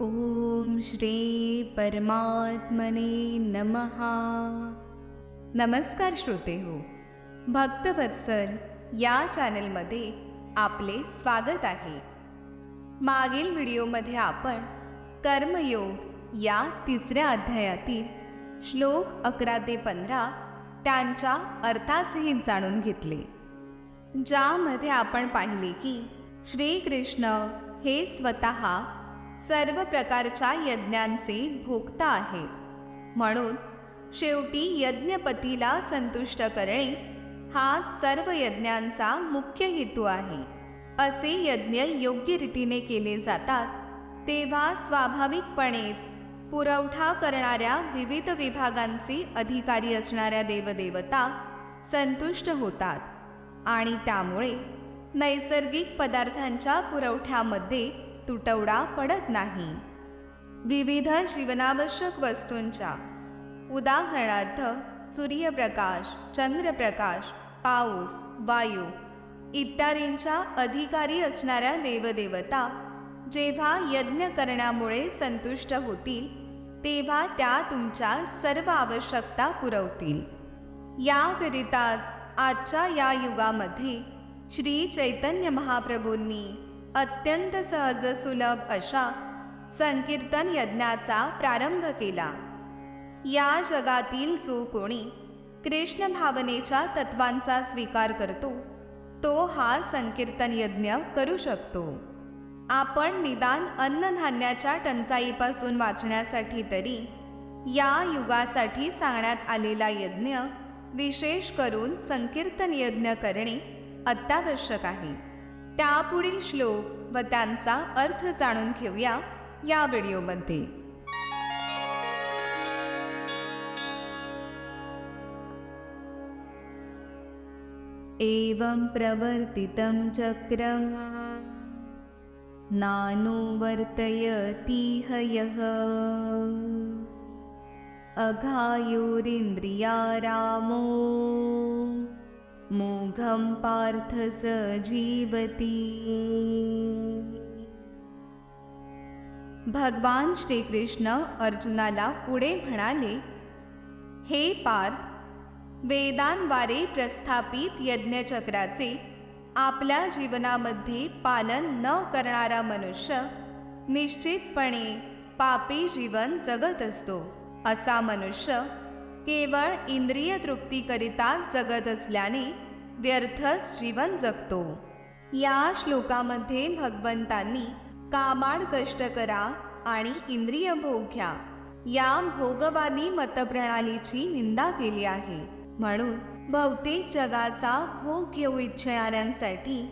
ओम श्री परमात्मने नमहा नमस्कार श्रोते हो भक्तवत्सल या चॅनलमध्ये आपले स्वागत आहे. मागील व्हिडिओमध्ये आपण कर्मयोग या तिसऱ्या अध्यायातील श्लोक अकरा ते पंधरा त्यांच्या अर्थासहित जाणून घेतले. ज्यामध्ये आपण पाहिले की श्रीकृष्ण हे स्वतः सर्व प्रकारच्या यज्ञांचे भोक्ता आहे. म्हणून शेवटी यज्ञपतीला संतुष्ट करणे हा सर्व यज्ञांचा मुख्य हेतू आहे. असे यज्ञ योग्य रीतीने केले जातात तेव्हा स्वाभाविकपणेच पुरवठा करणाऱ्या विविध विभागांचे अधिकारी असणाऱ्या देवदेवता संतुष्ट होतात आणि त्यामुळे नैसर्गिक पदार्थांच्या पुरवठ्यामध्ये तुटवडा पडत नाही. विविध जीवनावश्यक वस्तूंच्या उदाहरणार्थ सूर्यप्रकाश चंद्रप्रकाश पाऊस वायू इत्यादींच्या अधिकारी असणाऱ्या देवदेवता जेव्हा यज्ञ करण्यामुळे संतुष्ट होतील तेव्हा त्या तुमच्या सर्व आवश्यकता पुरवतील. याकरिताच आजच्या या युगामध्ये श्री चैतन्य महाप्रभूंनी अत्यंत सहज सुलभ अशा संकीर्तन यज्ञाचा प्रारंभ केला. या जगातील जो कोणी कृष्ण भावनेच्या तत्वांचा स्वीकार करतो तो हा संकीर्तन यज्ञ करू शकतो. आपण निदान अन्नधान्याच्या टंचाईपासून वाचण्यासाठी तरी या युगासाठी सांगण्यात आलेला यज्ञ विशेष करून संकीर्तन यज्ञ करणे अत्यावश्यक आहे. त्यापुढील श्लोक व त्यांचा अर्थ जाणून घेऊया या व्हिडिओमध्ये. एवं प्रवर्तितं चक्रं नानुवर्तयतीह यः अघायुरिन्द्रियारामो मोघं पार्थ स जीवती भगवान श्रीकृष्ण अर्जुनाला पुढे म्हणाले हे पार्थ वेदांद्वारे प्रस्थापित यज्ञचक्राचे आपल्या जीवनामध्ये पालन न करणारा मनुष्य निश्चितपणे पापी जीवन जगत असतो असा मनुष्य केवळ इंद्रिय तृप्तीकरिता जगत असल्याने व्यर्थच जीवन जगतो. या श्लोकामध्ये भगवंतांनी कामाड कष्ट करा आणि इंद्रिय भोग घ्या. या भोगवादी मतप्रणालीची निंदा केली आहे. म्हणून बहुतेक जगाचा भोग घेऊ इच्छिणाऱ्यांसाठी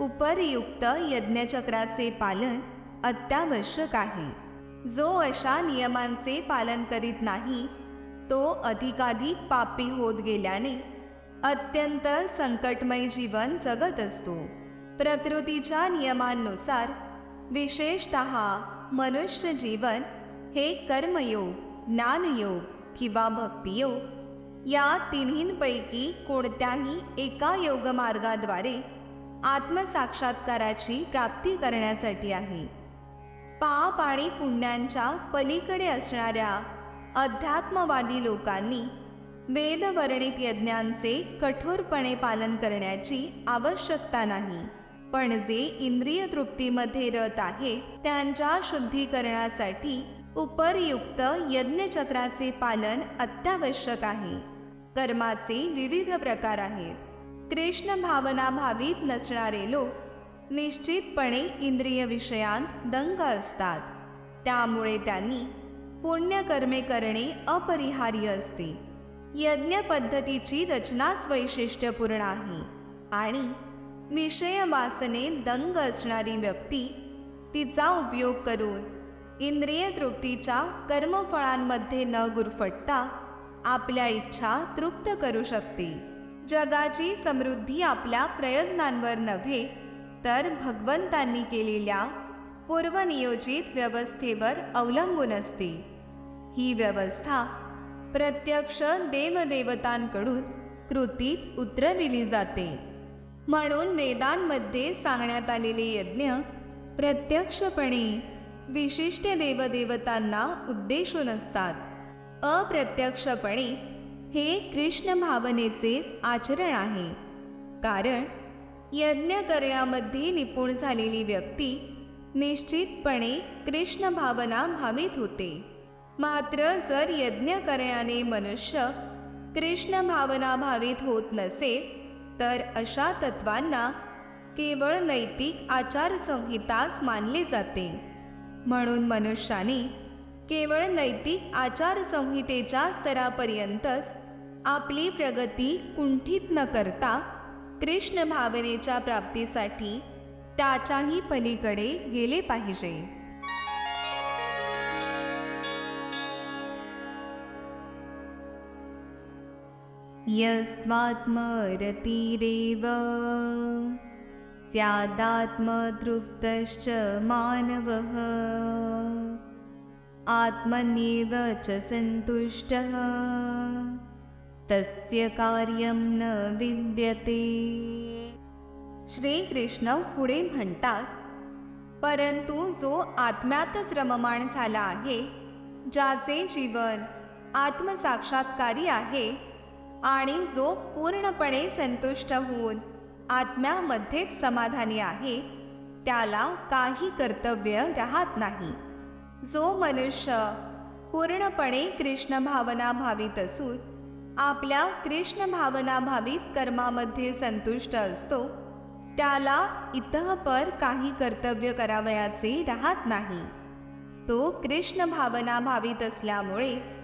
उपरयुक्त यज्ञचक्राचे पालन अत्यावश्यक आहे. जो अशा नियमांचे पालन करीत नाही तो अधिकाधिक पापी होत गेल्याने अत्यंत संकटमय जीवन जगत असतो. प्रकृतीच्या नियमांनुसार विशेषत मनुष्य जीवन हे कर्मयोग ज्ञानयोग किंवा भक्तियोग या तिन्हींपैकी कोणत्याही एका योगमार्गाद्वारे आत्मसाक्षात्काराची प्राप्ती करण्यासाठी आहे. पाप आणि पुण्यांच्या पलीकडे असणाऱ्या अध्यात्मवादी लोकांनी वेदवर्णित यज्ञांचे कठोरपणे पालन करण्याची आवश्यकता नाही. पण जे इंद्रिय तृप्तीमध्ये रत आहेत त्यांच्या शुद्धीकरणासाठी उपरयुक्त यज्ञचक्राचे पालन अत्यावश्यक आहे. कर्माचे विविध प्रकार आहेत. कृष्ण भावना भावित नसणारे लोक निश्चितपणे इंद्रिय विषयांत दंग असतात. त्यामुळे त्यांनी पुण्यकर्मे करणे अपरिहार्य असते. यज्ञ पद्धतीची रचनाच वैशिष्ट्यपूर्ण आहे. आणि विषय वासने दंग असणारी व्यक्ती तिचा उपयोग करून इंद्रिय तृप्तीच्या कर्मफळांमध्ये न गुरफटता आपल्या इच्छा तृप्त करू शकते. जगाची समृद्धी आपल्या प्रयत्नांवर नव्हे तर भगवंतांनी केलेल्या पूर्वनियोजित व्यवस्थेवर अवलंबून असते. ही व्यवस्था प्रत्यक्ष देवदेवतांकडून कृतीत उतरविली जाते. म्हणून वेदांमध्ये सांगण्यात आलेले यज्ञ प्रत्यक्षपणे विशिष्ट देवदेवतांना उद्देशून असतात. अप्रत्यक्षपणे हे कृष्ण भावनेचेच आचरण आहे. कारण यज्ञ करण्यामध्ये निपुण झालेली व्यक्ती निश्चितपणे कृष्ण भावना भावित होते. मात्र जर यज्ञ करण्याने मनुष्य कृष्ण भावना भावित होत नसेल तर अशा तत्वांना केवळ नैतिक आचारसंहिताच मानले जाते. म्हणून मनुष्याने केवळ नैतिक आचारसंहितेच्या स्तरापर्यंतच आपली प्रगती कुंठित न करता कृष्ण भावनेच्या प्राप्तीसाठी त्याच्याही पलीकडे गेले पाहिजे. यस्त्वात्मरतिरेव। स्यादात्मतृप्तश्च मानवः। आत्मन्येव च सन्तुष्टः। तस्य कार्यं न विद्यते। श्रीकृष्ण पुढे म्हणतात परंतु जो आत्म्यातच रममाण झाला आहे ज्याचे जीवन आत्मसाक्षात्कारी आहे आणि जो पूर्णपणे संतुष्ट होऊन आत्म्यामध्येच समाधानी आहे त्याला काही कर्तव्य राहत नाही. जो मनुष्य पूर्णपणे कृष्ण भावना भावित असून आपल्या कृष्ण भावना भावित कर्मामध्ये संतुष्ट असतो त्याला इतःपर काही कर्तव्य करावयाचे राहत नाही. तो कृष्ण भावना भावित असल्यामुळे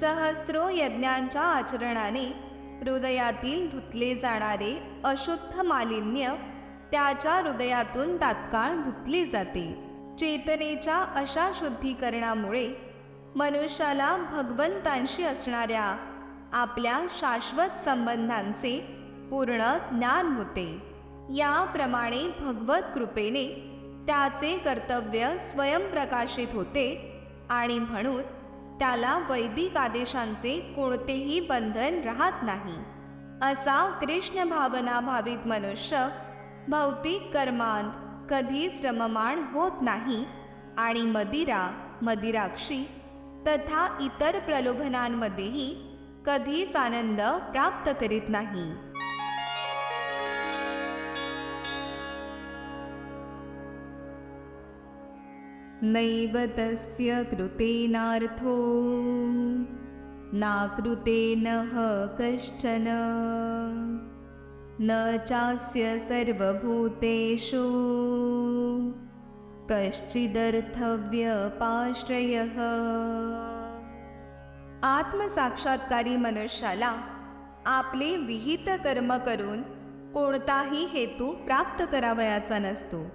सहस्रो यज्ञांच्या आचरणाने हृदयातील धुतले जाणारे अशुद्ध मालिन्य त्याच्या हृदयातून तात्काळ धुतले जाते. चेतनेच्या अशा शुद्धीकरणामुळे मनुष्याला भगवंतांशी असणाऱ्या आपल्या शाश्वत संबंधांचे पूर्ण ज्ञान होते. याप्रमाणे भगवत कृपेने त्याचे कर्तव्य स्वयंप्रकाशित होते आणि म्हणून त्याला वैदिक आदेशांचे कोणतेही बंधन राहत नाही. असा कृष्ण भावना भावित मनुष्य भौतिक कर्मांत कधीच रममाण होत नाही आणि मदिरा मदिराक्षी तथा इतर प्रलोभनांमध्येही कधीच आनंद प्राप्त करीत नाही. नैव तस्य कृतेनार्थो। नाकृतेन ह कश्चन। न चास्य सर्वभूतेषु। कश्चिदर्थव्यपाश्रयः। आत्मसाक्षात्कारी मनुष्याला आपले विहित कर्म करून कोणताही हेतू प्राप्त करावयाचा नसतो.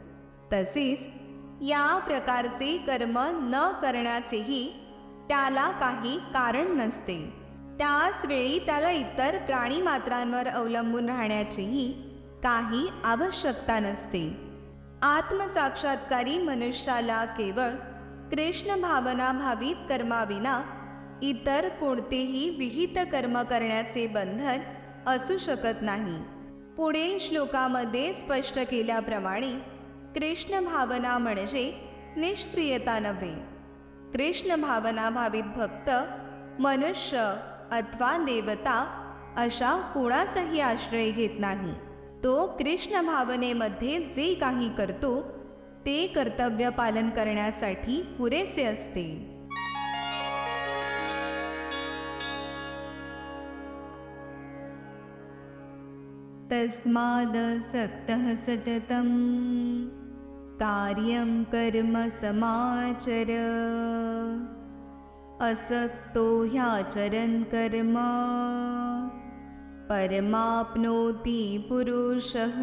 तसेच या प्रकारचे कर्म न करण्याचेही त्याला काही कारण नसते. त्याच वेळी त्याला इतर प्राणीमात्रांवर अवलंबून राहण्याचीही काही आवश्यकता नसते. आत्मसाक्षात्कारी मनुष्याला केवळ कृष्ण भावना भावित कर्माविना इतर कोणतेही विहित कर्म करण्याचे बंधन असू शकत नाही. पुढे श्लोकामध्ये स्पष्ट केल्याप्रमाणे कृष्ण भावना म्हणजे निष्क्रियता नव्हे. कृष्ण भावना भावित भक्त मनुष्य अथवा देवता अशा कोणाचाही आश्रय घेत नाही. तो कृष्ण भावनेमध्ये जे काही करतो ते कर्तव्य पालन करण्यासाठी पुरेसे असते. तस्मादसक्तः सततं कार्यं कर्म समाचर। असक्तो ह्याचरन् कर्म। परमाप्नोती पुरुषः।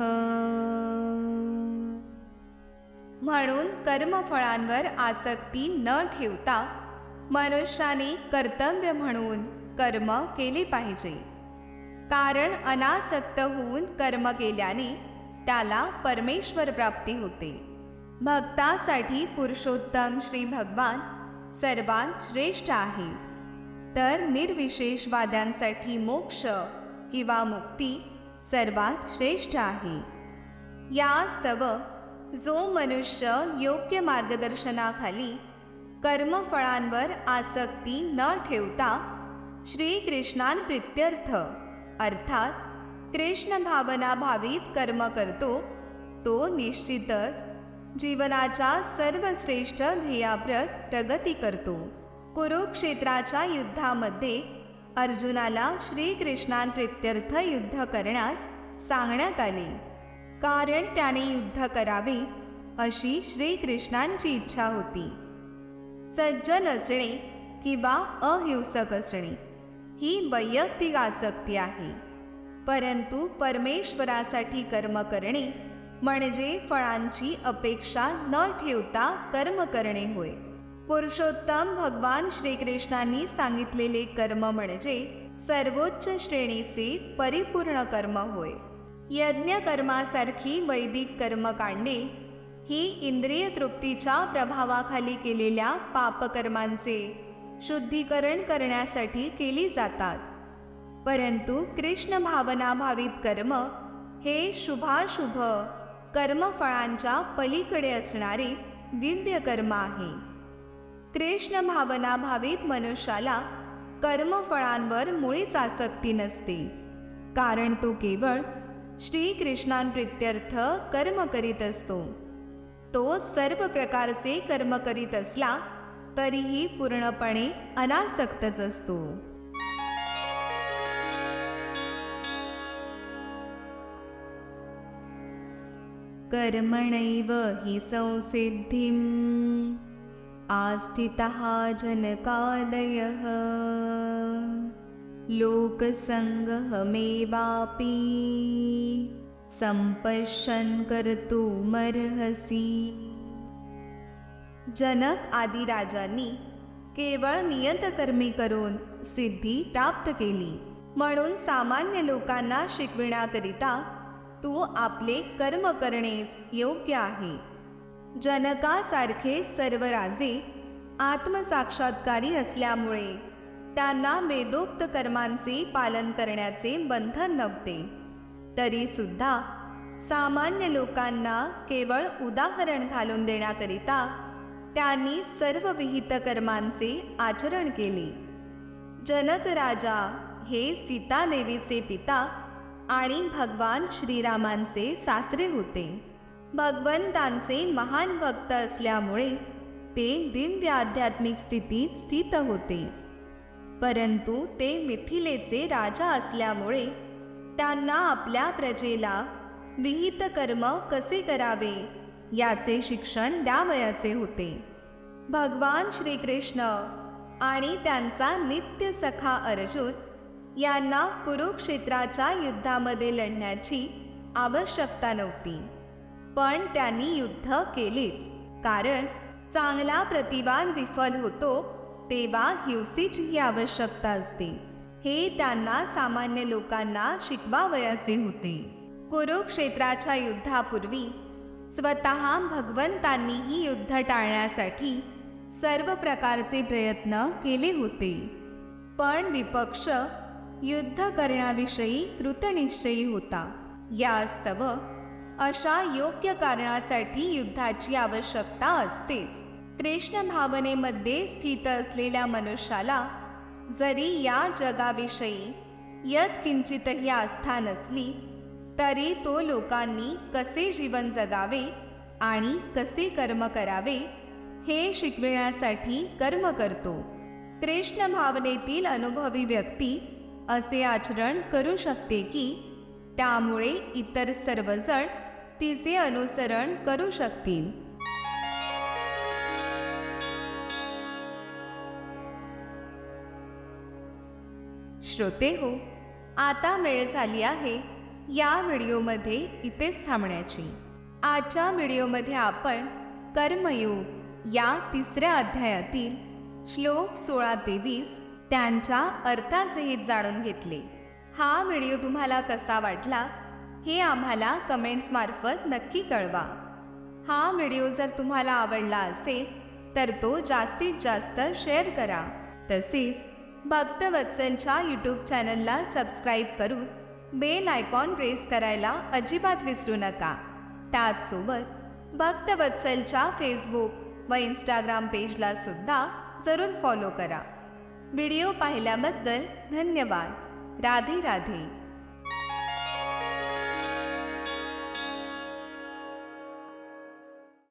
म्हणून कर्मफळांवर आसक्ती न ठेवता मनुष्याने कर्तव्य म्हणून कर्म केले पाहिजे. कारण अनासक्त होऊन कर्म केल्याने त्याला परमेश्वर प्राप्ती होते. भक्तासाठी पुरुषोत्तम श्री भगवान सर्वात श्रेष्ठ आहे. तर निर्विशेषवाद्यांसाठी मोक्ष किंवा मुक्ती सर्वात श्रेष्ठ आहे. यास्तव जो मनुष्य योग्य मार्गदर्शनाखाली कर्मफळांवर आसक्ती न ठेवता श्रीकृष्णांप्रित्यर्थ अर्थात कृष्ण भावना भावित कर्म करतो तो निश्चितच जीवनाच्या सर्वश्रेष्ठ ध्येयाप्रत प्रगती करतो. कुरुक्षेत्राच्या युद्धामध्ये अर्जुनाला श्रीकृष्णांप्रित्यर्थ युद्ध करण्यास सांगण्यात आले. कारण त्याने युद्ध करावे अशी श्रीकृष्णांची इच्छा होती. सज्जन असणे किंवा अहिंसक असणे ही वैयक्तिक आसक्ती आहे. परंतु परमेश्वरासाठी कर्म करणे म्हणजे फळांची अपेक्षा न ठेवता कर्म करणे होय. पुरुषोत्तम भगवान श्रीकृष्णांनी सांगितलेले कर्म म्हणजे सर्वोच्च श्रेणीचे परिपूर्ण कर्म होय. यज्ञ कर्मासारखी वैदिक कर्मकांडे ही इंद्रिय तृप्तीच्या प्रभावाखाली केलेल्या पापकर्मांचे शुद्धीकरण करण्यासाठी केली जातात. परंतु कृष्ण भावनाभावित कर्म हे शुभाशुभ कर्मफळांच्या पलीकडे असणारे दिव्य कर्म आहे. कृष्ण भावना भावित मनुष्याला कर्मफळांवर मुळीच आसक्ती नसते. कारण तो केवळ श्रीकृष्णांप्रित्यर्थ कर्म करीत असतो. तो सर्व प्रकारचे कर्म करीत असला तरीही पूर्णपणे अनासक्तच असतो. कर्मणैव हि संसिद्धिम् आस्थितः जनकादयः लोकसङ्गहमेवापि संपश्यन् कर्तुमर्हसि। जनक आदी राजांनी केवळ नियतकर्मी करून सिद्धी प्राप्त केली. म्हणून सामान्य लोकांना शिकविण्याकरिता तू आपले कर्म करणेच योग्य आहे. जनकासारखे सर्व राजे आत्मसाक्षात्कारी असल्यामुळे त्यांना वेदोक्त कर्मांचे पालन करण्याचे बंधन नव्हते. तरीसुद्धा सामान्य लोकांना केवळ उदाहरण घालून देण्याकरिता त्यांनी सर्व विहित कर्मांचे आचरण केले. जनक राजा हे सीतादेवीचे पिता आणि भगवान श्रीरामांचे सासरे होते. भगवंतांचे महान भक्त असल्यामुळे ते दिव्य आध्यात्मिक स्थितीत स्थित होते. परंतु ते मिथिलेचे राजा असल्यामुळे त्यांना आपल्या प्रजेला विहित कर्म कसे करावे याचे शिक्षण द्यावयाचे होते. भगवान श्रीकृष्ण आणि त्यांचा नित्य सखा अर्जुन यांना कुरुक्षेत्राच्या युद्धामध्ये लढण्याची आवश्यकता नव्हती. पण त्यांनी युद्ध केलेच. कारण चांगला प्रतिवाद विफल होतो तेव्हा हिवसीची ही आवश्यकता असते. हे त्यांना सामान्य लोकांना शिकवावयाचे होते. कुरुक्षेत्राच्या युद्धापूर्वी स्वतः भगवंतांनीही युद्ध टाळण्यासाठी सर्व प्रकारचे प्रयत्न केले होते. पण विपक्ष युद्ध करण्याविषयी कृतनिश्चयी होता. यास्तव अशा योग्य कारणासाठी युद्धाची आवश्यकता असतेच. कृष्ण भावनेमध्ये स्थित असलेल्या मनुष्याला जरी या जगाविषयी यत्किंचितही आस्था नसली तरी तो लोकांनी कसे जीवन जगावे आणि कसे कर्म करावे हे शिकविण्यासाठी कर्म करतो. कृष्ण भावनेतील अनुभवी व्यक्ती असे आचरण करू शकते की? त्यामुळे इतर सर्वजण तिचे अनुसरण करू शकतील. श्रोते हो आता वेळ झाली आहे या व्हिडिओमध्ये इथेच थांबण्याची. आजच्या व्हिडिओमध्ये आपण कर्मयोग या तिसऱ्या अध्यायातील श्लोक सोळा ते वीस त्यांच्या अर्थासहित जाणून घेतले. हा व्हिडिओ तुम्हाला कसा वाटला हे आम्हाला कमेंट्समार्फत नक्की कळवा. हा व्हिडिओ जर तुम्हाला आवडला असेल तर तो जास्तीत जास्त शेअर करा. तसेच भक्तवत्सलच्या यूट्यूब चॅनलला सबस्क्राईब करून बेल आयकॉन प्रेस करायला अजिबात विसरू नका. त्याचसोबत भक्तवत्सलच्या फेसबुक व इंस्टाग्राम पेजला सुद्धा जरूर फॉलो करा. व्हिडिओ पाहिल्याबद्दल धन्यवाद. राधे राधे.